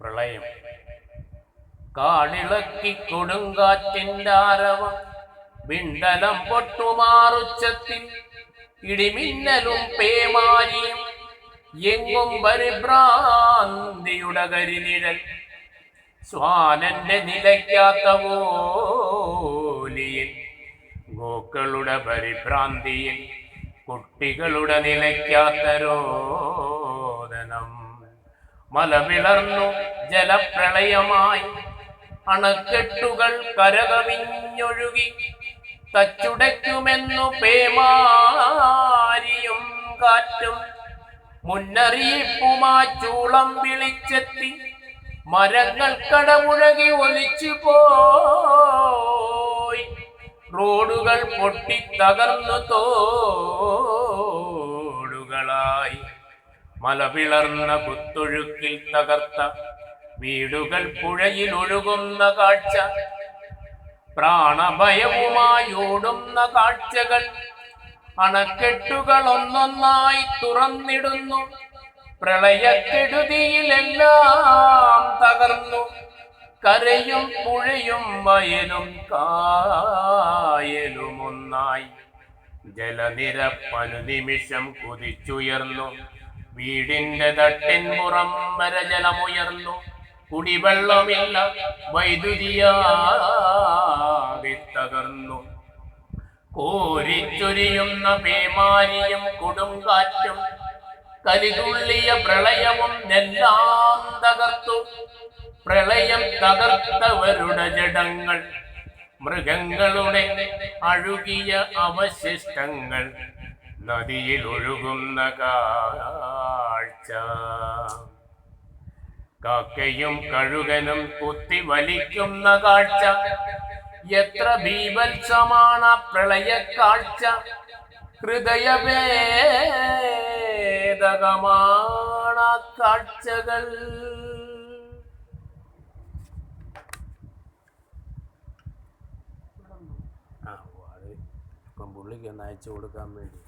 പ്രളയം. കാണിളക്കി കൊടുങ്കാറ്റിന്റെ ആരവം വിണ്ടലം പൊട്ടുമാറുച്ചത്തിൽ ഇടിമിന്നലും പേമാരിയും എങ്ങും പരിഭ്രാന്തിയുടെ കരിനിഴൽ. സ്വാനന്റെ നിലയ്ക്കാത്ത പോലിയിൽ ഗോക്കളുടെ പരിഭ്രാന്തിയിൽ കുട്ടികളുടെ നിലയ്ക്കാത്ത രോദനം മലവിളർന്നു ജലപ്രളയമായി. അണക്കെട്ടുകൾ കരകവിഞ്ഞൊഴുകി. തച്ചുടയ്ക്കുമെന്നു പേമാരിയും കാറ്റും മുന്നറിയിപ്പുമാ ചൂളം വിളിച്ചെത്തി. മരങ്ങൾ കടമുഴകി ഒലിച്ചു പോയി റോഡുകൾ പൊട്ടി തകർന്നു തോടുകളായി. മലപിളർന്ന കുത്തൊഴുക്കിൽ തകർത്ത വീടുകൾ പുഴയിൽ ഒഴുകുന്ന കാഴ്ച പ്രാണഭയവുമായോടുന്ന കാഴ്ചകൾ അണക്കെട്ടുകൾ ഒന്നൊന്നായി തുറന്നിടുന്നു പ്രളയക്കെടുതിയിലെല്ലാം തകർന്നു കരയും പുഴയും വയലും കായലും ഒന്നായി നിമിഷം കുതിച്ചുയർന്നു. വീടിന്റെ തട്ടിൻ പുറം വരെ ജലമുയർന്നു. കുടിവെള്ളമില്ല വൈദ്യുതിയാകെ തകർന്നു കോരിച്ചൊരിയുന്ന പേമാരിയും കൊടുങ്കാറ്റും കലിതുള്ളിയ പ്രളയവും എല്ലാം തകർത്തു. പ്രളയം തകർത്തവരുടെ ജഡങ്ങൾ മൃഗങ്ങളുടെ അഴുകിയ അവശിഷ്ടങ്ങൾ നദിയിൽ ഒഴുകുന്ന കാക്കയും കഴുകനും കുത്തി വലിക്കുന്ന കാഴ്ച. എത്ര ബീഭത്സമാണ് ആ പ്രളയ കാഴ്ച ഹൃദയഭേദകമാണ് കാഴ്ചകൾ. പുള്ളിക്ക് ഒന്ന് അയച്ചു കൊടുക്കാൻ വേണ്ടി.